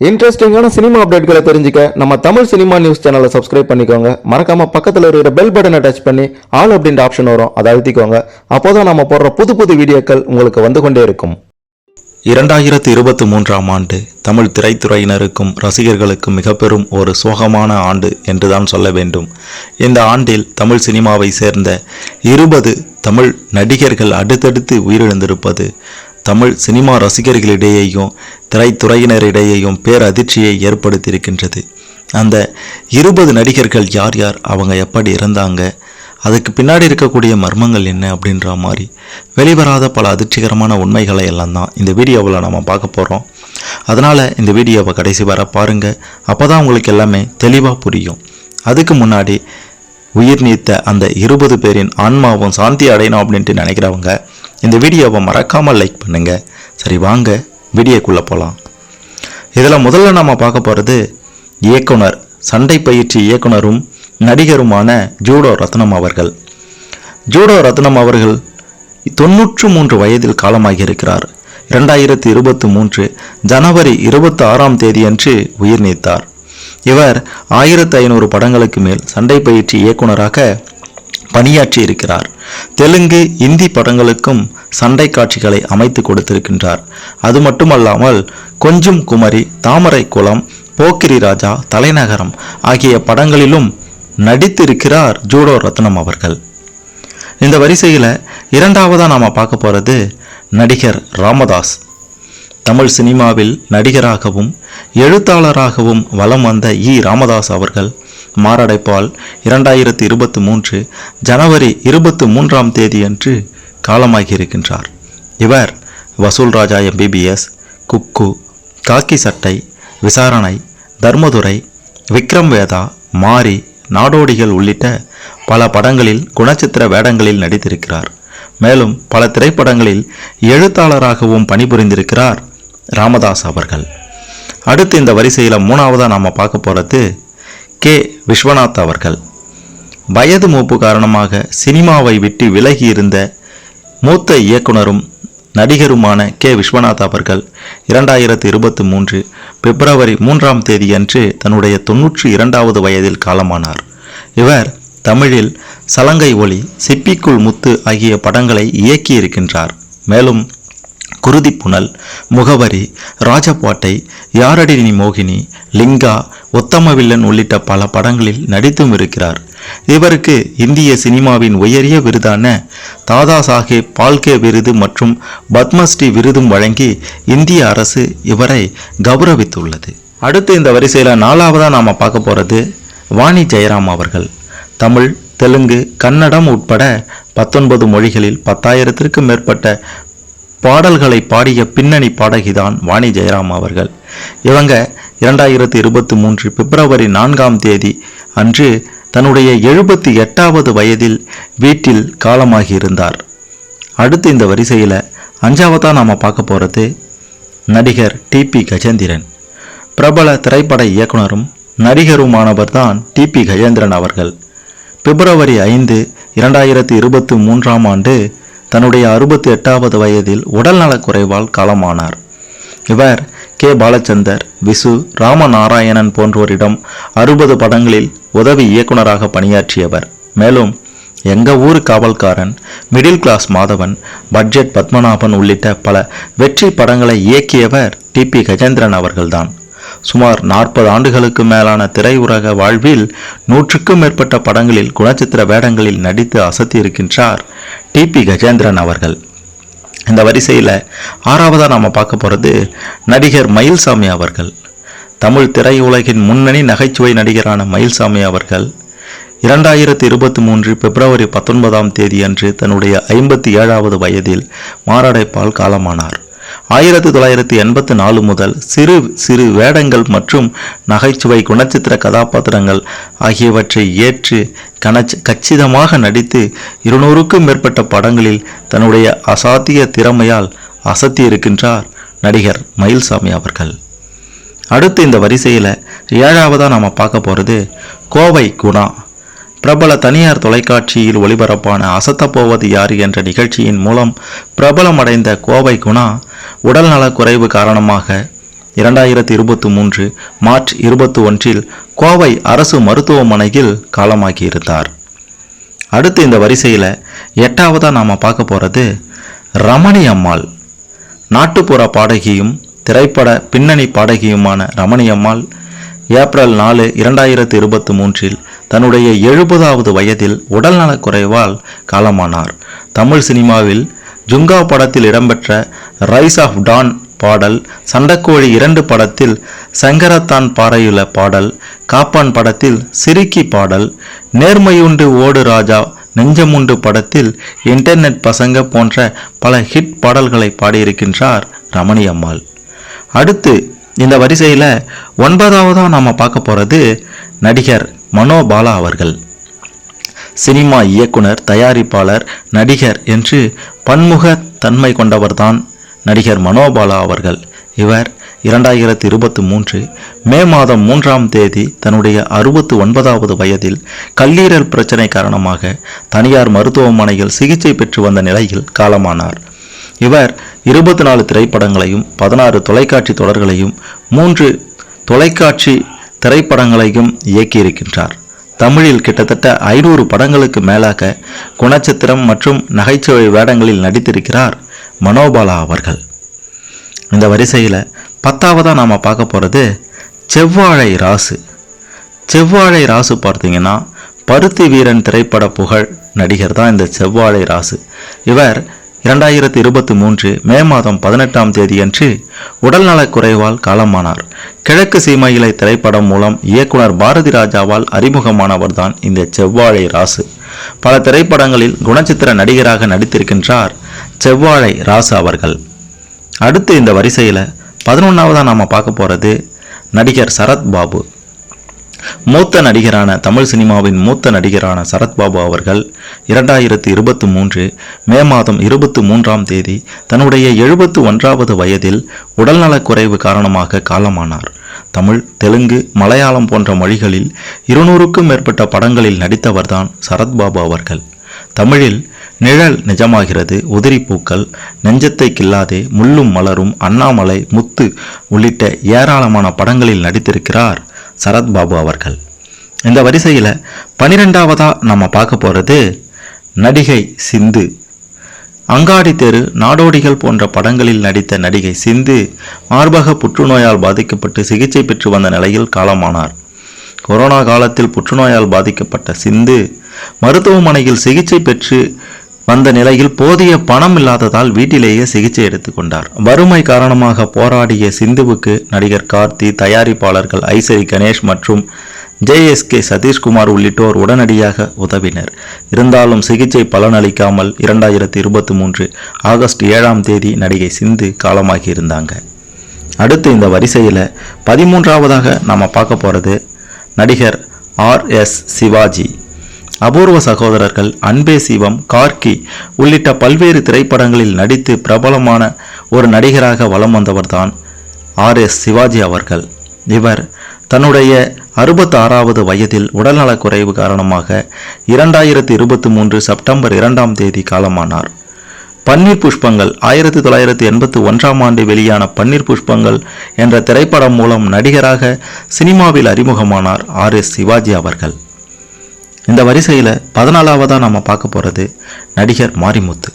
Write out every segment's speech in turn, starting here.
இன்ட்ரெஸ்டிங்கான சினிமா அப்டேட்களை தெரிஞ்சுக்க நம்ம தமிழ் சினிமா நியூஸ் சேனலை சப்ஸ்கிரைப் பண்ணிக்கோங்க. மறக்காம பக்கத்தில் இருக்கிற பெல் பட்டனை டச் பண்ணி ஆல் அப்படின்ற ஆப்ஷன் வரும். அதை அழுத்திக்கோங்க. அப்போதான் நம்ம போடுற புது புது வீடியோக்கள் உங்களுக்கு வந்து கொண்டே இருக்கும். இரண்டாயிரத்து இருபத்தி மூன்றாம் ஆண்டு தமிழ் திரைத்துறையினருக்கும் ரசிகர்களுக்கும் மிக பெரும் ஒரு சோகமான ஆண்டு என்றுதான் சொல்ல வேண்டும். இந்த ஆண்டில் தமிழ் சினிமாவை சேர்ந்த இருபது தமிழ் நடிகர்கள் அடுத்தடுத்து உயிரிழந்திருப்பது தமிழ் சினிமா ரசிகர்களிடையேயும் திரைத்துறையினரிடையேயும் பேரதிர்ச்சியை ஏற்படுத்தியிருக்கின்றது. அந்த இருபது நடிகர்கள் யார் யார் அவங்க எப்படி இறந்தாங்க அதுக்கு பின்னாடி இருக்கக்கூடிய மர்மங்கள் என்ன அப்படின்ற மாதிரி வெளிவராத பல அதிர்ச்சிகரமான உண்மைகளை எல்லாம் தான் இந்த வீடியோவில் நம்ம பார்க்க போகிறோம் அதனால் இந்த வீடியோவை கடைசி வர பாருங்கள் அப்போ தான் உங்களுக்கு எல்லாமே தெளிவாக புரியும். அதுக்கு முன்னாடி உயிர் நீத்த அந்த இருபது பேரின் ஆன்மாவும் சாந்தி அடையணும் அப்படின்ட்டு நினைக்கிறவங்க இந்த வீடியோவை மறக்காமல் லைக் பண்ணுங்கள் சரி வாங்க. வீடியோக்குள்ளே போகலாம் இதில் முதல்ல நாம் பார்க்க போகிறது இயக்குனர் சண்டை பயிற்சி இயக்குனரும் நடிகருமான ஜூடோ ரத்னம் அவர்கள். ஜூடோ ரத்னம் அவர்கள் தொன்னூற்று மூன்று வயதில் காலமாகி இருக்கிறார். இரண்டாயிரத்தி இருபத்தி மூன்று ஜனவரி இருபத்தி ஆறாம் தேதியன்று உயிர் நீத்தார். இவர் ஆயிரத்து ஐநூறு படங்களுக்கு மேல் சண்டை பயிற்சி இயக்குனராக பணியாற்றி இருக்கிறார். தெலுங்கு இந்தி படங்களுக்கும் சண்டை காட்சிகளை அமைத்து கொடுத்திருக்கின்றார். அது மட்டுமல்லாமல் கொஞ்சம் குமரி தாமரை குளம் போக்கிரி ராஜா தலைநகரம் ஆகிய படங்களிலும் நடித்திருக்கிறார் ஜூடோ ரத்னம் அவர்கள். இந்த வரிசையில் இரண்டாவதாக நாம் பார்க்க போகிறது நடிகர் ராமதாஸ். தமிழ் சினிமாவில் நடிகராகவும் எழுத்தாளராகவும் வலம் வந்த இ. ராமதாஸ் அவர்கள் மாரடைப்பால் இரண்டாயிரத்தி இருபத்தி மூன்று ஜனவரி இருபத்தி மூன்றாம் தேதியன்று காலமாகி இருக்கின்றார் இவர் வசூல் ராஜா எம்பிபிஎஸ் குக்கு காக்கி சட்டை விசாரணை தர்மதுரை விக்ரம் வேதா மாரி நாடோடிகள் உள்ளிட்ட பல படங்களில் குணச்சித்திர வேடங்களில் நடித்திருக்கிறார். மேலும் பல திரைப்படங்களில் எழுத்தாளராகவும் பணிபுரிந்திருக்கிறார் ராமதாஸ் அவர்கள். அடுத்து இந்த வரிசையில் மூணாவதாக நாம் பார்க்க போகிறது கே. விஸ்வநாத் அவர்கள். வயது மூப்பு காரணமாக சினிமாவை விட்டு விலகி இருந்த மூத்த இயக்குனரும் நடிகருமான கே. விஸ்வநாத் அவர்கள் இரண்டாயிரத்தி இருபத்தி மூன்று பிப்ரவரி மூன்றாம் தேதியன்று தன்னுடைய தொன்னூற்றி இரண்டாவது வயதில் காலமானார். இவர் தமிழில் சலங்கை ஒளி சிப்பிக்குள் முத்து ஆகிய படங்களை இயக்கியிருக்கின்றார். மேலும் குருதி புனல் முகவரி ராஜபாட்டை யாரடி மோகினி லிங்கா உத்தமவில்லன் உள்ளிட்ட பல படங்களில் நடித்தும் இருக்கிறார். இவருக்கு இந்திய சினிமாவின் உயரிய விருதான தாதா சாஹேப் பால்கே விருது மற்றும் பத்மஸ்ரீ விருதும் வழங்கி இந்திய அரசு இவரை கௌரவித்துள்ளது. அடுத்து இந்த வரிசையில் நாலாவதாக நாம் பார்க்க போகிறது வாணி ஜெயராம் அவர்கள். தமிழ் தெலுங்கு கன்னடம் உட்பட பத்தொன்பது மொழிகளில் பத்தாயிரத்திற்கும் மேற்பட்ட பாடல்களை பாடிய பின்னணி பாடகிதான் வாணி ஜெயராம் அவர்கள். இவங்க இரண்டாயிரத்தி இருபத்தி மூன்று பிப்ரவரி நான்காம் தேதி அன்று தன்னுடைய எழுபத்தி எட்டாவது வயதில் வீட்டில் காலமாகியிருந்தார். அடுத்து இந்த வரிசையில் அஞ்சாவதாக நாம் பார்க்க போகிறது நடிகர் டிபி கஜேந்திரன். பிரபல திரைப்பட இயக்குனரும் நடிகருமானவர் தான் டிபி கஜேந்திரன் அவர்கள். பிப்ரவரி ஐந்து இரண்டாயிரத்தி இருபத்தி மூன்றாம் ஆண்டு தன்னுடைய அறுபத்தி எட்டாவது வயதில் உடல்நலக் குறைவால் காலமானார். இவர் கே. பாலச்சந்தர் விசு ராமநாராயணன் போன்றோரிடம் அறுபது படங்களில் உதவி இயக்குனராக பணியாற்றியவர். மேலும் Enga Ooru Kavalkaran middle class Madhavan budget Padmanabhan உள்ளிட்ட பல வெற்றி படங்களை இயக்கியவர் டிபி கஜேந்திரன் அவர்கள்தான். சுமார் நாற்பது ஆண்டுகளுக்கு மேலான திரையுலக வாழ்வில் நூற்றுக்கும் மேற்பட்ட படங்களில் குணச்சித்திர வேடங்களில் நடித்து அசத்தியிருக்கின்றார் டிபி கஜேந்திரன் அவர்கள். இந்த வரிசையில் ஆறாவதாக நாம் பார்க்க போகிறது நடிகர் மயில்சாமி அவர்கள். தமிழ் திரையுலகின் முன்னணி நகைச்சுவை நடிகரான மயில்சாமி அவர்கள் இரண்டாயிரத்தி இருபத்தி மூன்று பிப்ரவரி பத்தொன்பதாம் தேதியன்று தன்னுடைய ஐம்பத்தி ஏழாவது வயதில் மாரடைப்பால் காலமானார். ஆயிரத்தி தொள்ளாயிரத்தி எண்பத்தி நாலு முதல் சிறு சிறு வேடங்கள் மற்றும் நகைச்சுவை குணச்சித்திர கதாபாத்திரங்கள் ஆகியவற்றை ஏற்று கனச் கச்சிதமாக நடித்து இருநூறுக்கும் மேற்பட்ட படங்களில் தன்னுடைய அசாத்திய திறமையால் அசத்தியிருக்கின்றார் நடிகர் மயில்சாமி அவர்கள். அடுத்து இந்த வரிசையில் ஏழாவதாக நாம் பார்க்க போகிறது கோவை குணா. பிரபல தனியார் தொலைக்காட்சியில் ஒளிபரப்பான அசத்தப்போவது யார் என்ற நிகழ்ச்சியின் மூலம் பிரபலமடைந்த கோவை குணா உடல்நலக் குறைவு காரணமாக இரண்டாயிரத்தி இருபத்தி மூன்று மார்ச் இருபத்தி ஒன்றில் கோவை அரசு மருத்துவமனையில் காலமாகியிருந்தார். அடுத்து இந்த வரிசையில் எட்டாவதாக நாம் பார்க்க போகிறது ரமணி அம்மாள். நாட்டுப்புற பாடகியும் திரைப்பட பின்னணி பாடகியுமான ரமணி அம்மாள் ஏப்ரல் நாலு இரண்டாயிரத்து இருபத்தி மூன்றில் தன்னுடைய எழுபதாவது வயதில் உடல்நலக்குறைவால் காலமானார். தமிழ் சினிமாவில் ஜுங்கா படத்தில் இடம்பெற்ற ரைஸ் ஆஃப் டான் பாடல் சண்டக்கோழி இரண்டு படத்தில் சங்கரத்தான் பாறையுள்ள பாடல் காப்பான் படத்தில் சிரிக்கி பாடல் நேர்மையுண்டு ஓடு ராஜா நெஞ்சமுண்டு படத்தில் இன்டர்நெட் பசங்க போன்ற பல ஹிட் பாடல்களை பாடியிருக்கின்றார் ரமணி அம்மாள். அடுத்து இந்த வரிசையில் ஒன்பதாவதாக நாம் பார்க்க போகிறது நடிகர் மனோபாலா அவர்கள். சினிமா இயக்குனர் தயாரிப்பாளர் நடிகர் என்று பன்முக தன்மை கொண்டவர்தான் நடிகர் மனோபாலா அவர்கள். இவர் இரண்டாயிரத்தி இருபத்தி மூன்று மே மாதம் மூன்றாம் தேதி தன்னுடைய அறுபத்து ஒன்பதாவது வயதில் கல்லீரல் பிரச்சனை காரணமாக தனியார் மருத்துவமனையில் சிகிச்சை பெற்று வந்த நிலையில் காலமானார். இவர் இருபத்தி நாலு திரைப்படங்களையும் பதினாறு தொலைக்காட்சி தொடர்களையும் மூன்று தொலைக்காட்சி திரைப்படங்களையும் இயக்கியிருக்கின்றார். தமிழில் கிட்டத்தட்ட ஐநூறு படங்களுக்கு மேலாக குணச்சித்திரம் மற்றும் நகைச்சுவை வேடங்களில் நடித்திருக்கிறார். மனோபாலா அவர்கள். இந்த வரிசையில் பத்தாவதாக நாம் பார்க்க போகிறது செவ்வாழை ராசு. செவ்வாழை ராசு பார்த்தீங்கன்னா பருத்தி வீரன் திரைப்பட புகழ் நடிகர் தான் இந்த செவ்வாழை ராசு. இவர் இரண்டாயிரத்தி இருபத்தி மூன்று மே மாதம் பதினெட்டாம் தேதியன்று உடல்நலக் குறைவால் காலமானார். கிழக்கு சீமையிலை திரைப்படம் மூலம் இயக்குனர் பாரதி ராஜாவால் அறிமுகமானவர் தான் இந்த செவ்வாழை ராசு. பல திரைப்படங்களில் குணச்சித்திர நடிகராக நடித்திருக்கின்றார் செவ்வாழை ராசு அவர்கள். அடுத்து இந்த வரிசையில் பதினொன்றாவதாக நாம் பார்க்க போகிறது நடிகர் சரத் பாபு. மூத்த நடிகரான தமிழ் சினிமாவின் மூத்த நடிகரான சரத்பாபு அவர்கள் இரண்டாயிரத்தி இருபத்தி மூன்று மே மாதம் இருபத்தி மூன்றாம் தேதி தன்னுடைய எழுபத்து ஒன்றாவது வயதில் உடல்நலக் குறைவு காரணமாக காலமானார். தமிழ் தெலுங்கு மலையாளம் போன்ற மொழிகளில் இருநூறுக்கும் மேற்பட்ட படங்களில் நடித்தவர்தான் சரத்பாபு அவர்கள். தமிழில் நிழல் நிஜமாகிறது உதிரி பூக்கள் நெஞ்சத்தை கில்லாதே முள்ளும் மலரும் அண்ணாமலை முத்து உள்ளிட்ட ஏராளமான படங்களில் நடித்திருக்கிறார் சரத்பாபு அவர்கள். இந்த வரிசையில் பனிரெண்டாவதாக நம்ம பார்க்க போகிறது நடிகை சிந்து. அங்காடி தெரு நாடோடிகள் போன்ற படங்களில் நடித்த நடிகை சிந்து மார்பக புற்றுநோயால் பாதிக்கப்பட்டு சிகிச்சை பெற்று வந்த நிலையில் காலமானார். கொரோனா காலத்தில் புற்றுநோயால் பாதிக்கப்பட்ட சிந்து மருத்துவமனையில் சிகிச்சை பெற்று வந்த நிலையில் போதிய பணம் இல்லாததால் வீட்டிலேயே சிகிச்சை எடுத்துக்கொண்டார் வறுமை காரணமாக போராடிய சிந்துவுக்கு நடிகர் கார்த்தி தயாரிப்பாளர்கள் ஐசரி கணேஷ் மற்றும் ஜேஎஸ்கே சதீஷ்குமார் உள்ளிட்டோர் உடனடியாக உதவினர். இருந்தாலும் சிகிச்சை பலனளிக்காமல் இரண்டாயிரத்தி இருபத்தி மூன்று ஆகஸ்ட் ஏழாம் தேதி நடிகை சிந்து காலமாகி இருந்தாங்க அடுத்து இந்த வரிசையில் பதிமூன்றாவதாக நாம் பார்க்க போகிறது நடிகர் ஆர் எஸ் சிவாஜி. அபூர்வ சகோதரர்கள் அன்பே சிவம் கார்கி உள்ளிட்ட பல்வேறு திரைப்படங்களில் நடித்து பிரபலமான ஒரு நடிகராக வலம் வந்தவர்தான் ஆர் எஸ் சிவாஜி அவர்கள். இவர் தன்னுடைய அறுபத்தி ஆறாவது வயதில் உடல்நலக் குறைவு காரணமாக இரண்டாயிரத்தி இருபத்தி மூன்று செப்டம்பர் இரண்டாம் தேதி காலமானார். பன்னீர் புஷ்பங்கள் ஆயிரத்தி தொள்ளாயிரத்தி எண்பத்தி ஒன்றாம் ஆண்டு வெளியான பன்னீர் புஷ்பங்கள் என்ற திரைப்படம் மூலம் நடிகராக சினிமாவில் அறிமுகமானார் ஆர் எஸ் சிவாஜி அவர்கள். இந்த வரிசையில் பதினாலாவதாக நம்ம பார்க்க போகிறது நடிகர் மாரிமுத்து.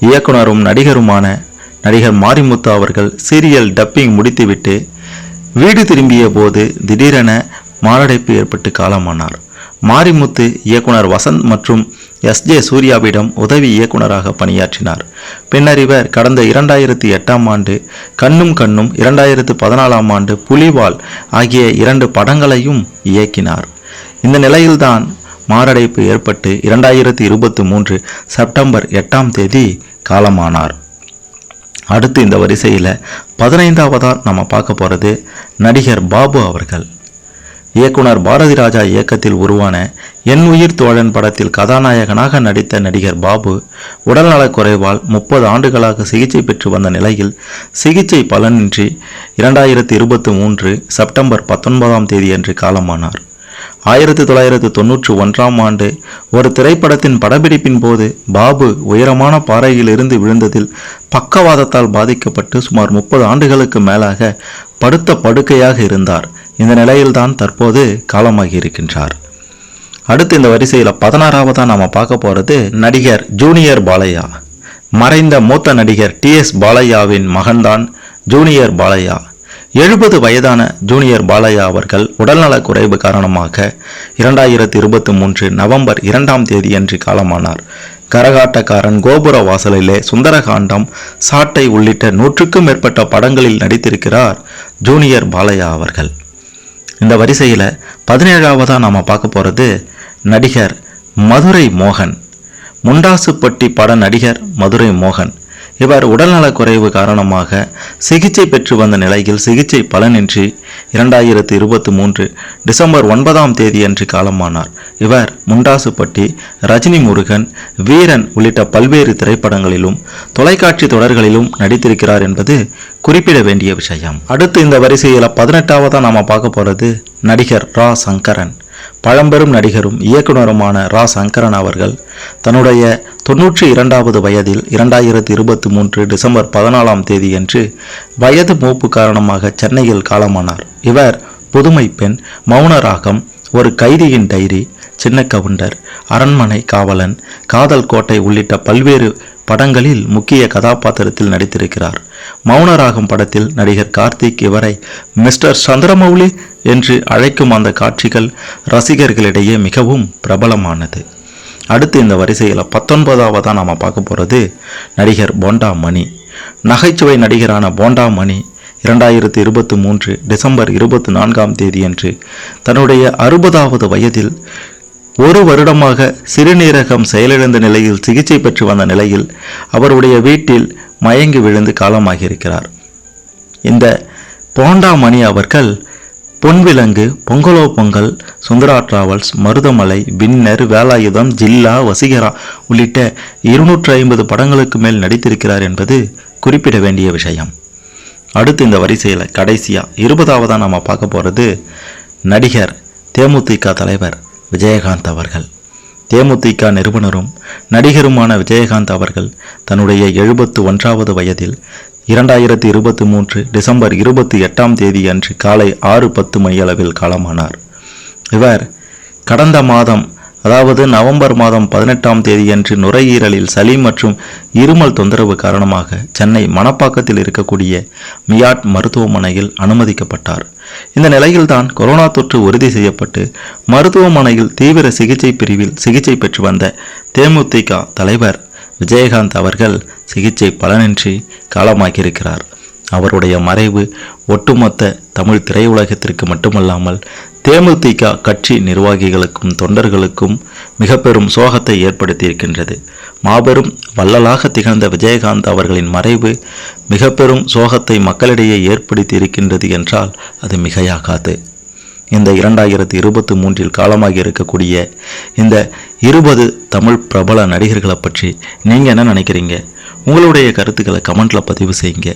இயக்குனரும் நடிகருமான நடிகர் மாரிமுத்து அவர்கள் சீரியல் டப்பிங் முடித்துவிட்டு வீடு திரும்பிய போது திடீரென மாரடைப்பு ஏற்பட்டு காலமானார். மாரிமுத்து இயக்குனர் வசந்த் மற்றும் எஸ் ஜே சூர்யாவிடம் உதவி இயக்குனராக பணியாற்றினார். பின்னர் இவர் கடந்த இரண்டாயிரத்தி எட்டாம் ஆண்டு கண்ணும் கண்ணும் இரண்டாயிரத்து பதினாலாம் ஆண்டு புலிவால் ஆகிய இரண்டு படங்களையும் இயக்கினார். இந்த நிலையில்தான் மாரடைப்பு ஏற்பட்டு இரண்டாயிரத்தி இருபத்தி மூன்று செப்டம்பர் எட்டாம் தேதி காலமானார். அடுத்து இந்த வரிசையில் பதினைந்தாவதாக நம்ம பார்க்க போகிறது நடிகர் பாபு அவர்கள். இயக்குனர் பாரதி ராஜா இயக்கத்தில் உருவான என் உயிர் தோழன் படத்தில் கதாநாயகனாக நடித்த நடிகர் பாபு உடல்நலக் குறைவால் முப்பது ஆண்டுகளாக சிகிச்சை பெற்று வந்த நிலையில் சிகிச்சை பலனின்றி இரண்டாயிரத்தி இருபத்தி மூன்று செப்டம்பர் பத்தொன்பதாம் தேதியன்று காலமானார். ஆயிரத்தி தொள்ளாயிரத்து தொன்னூற்றி ஒன்றாம் ஆண்டு ஒரு திரைப்படத்தின் படப்பிடிப்பின் போது பாபு உயரமான பாறையிலிருந்து விழுந்ததில் பக்கவாதத்தால் பாதிக்கப்பட்டு சுமார் முப்பது ஆண்டுகளுக்கு மேலாக படுத்த படுக்கையாக இருந்தார். இந்த நிலையில்தான் தற்போது காலமாகி இருக்கின்றார் அடுத்து இந்த வரிசையில் பதினாறாவதாக நாம் பார்க்க போகிறது நடிகர் ஜூனியர் பாலையா. மறைந்த மூத்த நடிகர் டி எஸ் பாலையாவின் மகன்தான் ஜூனியர் பாலையா. எழுபது வயதான ஜூனியர் பாலையா அவர்கள் உடல்நலக் குறைவு காரணமாக இரண்டாயிரத்தி இருபத்தி மூன்று நவம்பர் இரண்டாம் தேதியன்று காலமானார். கரகாட்டக்காரன் கோபுர வாசலிலே சுந்தரகாண்டம் சாட்டை உள்ளிட்ட நூற்றுக்கும் மேற்பட்ட படங்களில் நடித்திருக்கிறார் ஜூனியர் பாலையா அவர்கள். இந்த வரிசையில் பதினேழாவதாக நாம் பார்க்க போகிறது நடிகர் மதுரை மோகன். முண்டாசுப்பட்டி பட நடிகர் மதுரை மோகன். இவர் உடல்நலக் குறைவு காரணமாக சிகிச்சை பெற்று வந்த நிலையில் சிகிச்சை பலனின்றி இரண்டாயிரத்து இருபத்தி மூன்று டிசம்பர் ஒன்பதாம் தேதியன்று காலமானார். இவர் முண்டாசுப்பட்டி ரஜினி முருகன் வீரன் உள்ளிட்ட பல்வேறு திரைப்படங்களிலும் தொலைக்காட்சி தொடர்களிலும் நடித்திருக்கிறார் என்பது குறிப்பிட வேண்டிய விஷயம். அடுத்து இந்த வரிசையில் பதினெட்டாவதாக நாம் பார்க்க போகிறது நடிகர் ரா. சங்கரன். பழம்பெரும் நடிகரும் இயக்குனருமான ரா. சங்கரன் அவர்கள் தன்னுடைய தொன்னூற்றி இரண்டாவது வயதில் இரண்டாயிரத்தி இருபத்தி மூன்று டிசம்பர் பதினாலாம் தேதியன்று வயது மூப்பு காரணமாக சென்னையில் காலமானார். இவர் புதுமை பெண் மௌனராகம் ஒரு கைதியின் டைரி சின்ன கவுண்டர் அரண்மனை காவலன் காதல் கோட்டை உள்ளிட்ட பல்வேறு படங்களில் முக்கிய கதாபாத்திரத்தில் நடித்திருக்கிறார். மௌனராகம் படத்தில் நடிகர் கார்த்திக் இவரை மிஸ்டர் சந்திரமௌலி என்று அழைக்கும் அந்த காட்சிகள் ரசிகர்களிடையே மிகவும் பிரபலமானது. அடுத்து இந்த வரிசையில் பத்தொன்பதாவதாக நாம் பார்க்க போகிறது நடிகர் போண்டா மணி நகைச்சுவை நடிகரான போண்டா மணி இரண்டாயிரத்தி இருபத்தி மூன்று டிசம்பர் இருபத்தி நான்காம் தேதியன்று தன்னுடைய அறுபதாவது வயதில் ஒரு வருடமாக சிறுநீரகம் செயலிழந்த நிலையில் சிகிச்சை பெற்று வந்த நிலையில் அவருடைய வீட்டில் மயங்கி விழுந்து காலமாகியிருக்கிறார். இந்த போண்டாமணி அவர்கள் பொன்விலங்கு பொங்கலோ பொங்கல் சுந்தரா டிராவல்ஸ் மருதமலை வின்னர் வேலாயுதம் ஜில்லா வசீகரா உள்ளிட்ட இருநூற்று ஐம்பது படங்களுக்கு மேல் நடித்திருக்கிறார் என்பது குறிப்பிட வேண்டிய விஷயம். அடுத்து இந்த வரிசையில் கடைசியாக இருபதாவதாக நாம் பார்க்க போகிறது நடிகர் தேமுதிக தலைவர் விஜயகாந்த் அவர்கள். தேமுதிக நிறுவனரும் நடிகருமான விஜயகாந்த் அவர்கள் தன்னுடைய எழுபத்து ஒன்றாவது வயதில் இரண்டாயிரத்தி இருபத்தி மூன்று டிசம்பர் இருபத்தி எட்டாம் தேதி அன்று காலை ஆறு பத்து மையளவில் காலமானார். இவர் கடந்த மாதம் அதாவது நவம்பர் மாதம் பதினெட்டாம் தேதியன்று நுரையீரலில் சளி மற்றும் இருமல் தொந்தரவு காரணமாக சென்னை மணப்பாக்கத்தில் இருக்கக்கூடிய மியாட் மருத்துவமனையில் அனுமதிக்கப்பட்டார். இந்த நிலையில்தான் கொரோனா தொற்று உறுதி செய்யப்பட்டு மருத்துவமனையில் தீவிர சிகிச்சை பிரிவில் சிகிச்சை பெற்று வந்த தேமுதிக தலைவர் விஜயகாந்த் அவர்கள் சிகிச்சை பலனின்றி காலமாகியிருக்கிறார். அவருடைய மறைவு ஒட்டுமொத்த தமிழ் திரையுலகத்திற்கு மட்டுமல்லாமல் தேமுதிக கட்சி நிர்வாகிகளுக்கும் தொண்டர்களுக்கும் மிக பெரும் சோகத்தை ஏற்படுத்தியிருக்கின்றது. மாபெரும் வள்ளலாக திகழ்ந்த விஜயகாந்த் அவர்களின் மறைவு மிக பெரும் சோகத்தை மக்களிடையே ஏற்படுத்தி இருக்கின்றது என்றால் அது மிகையாகாது. இந்த இரண்டாயிரத்தி இருபத்தி மூன்றில் காலமாகி இருக்கக்கூடிய இந்த இருபது தமிழ் பிரபல நடிகர்களை பற்றி நீங்கள் என்ன நினைக்கிறீங்க? உங்களுடைய கருத்துக்களை கமெண்ட்டில் பதிவு செய்யுங்க.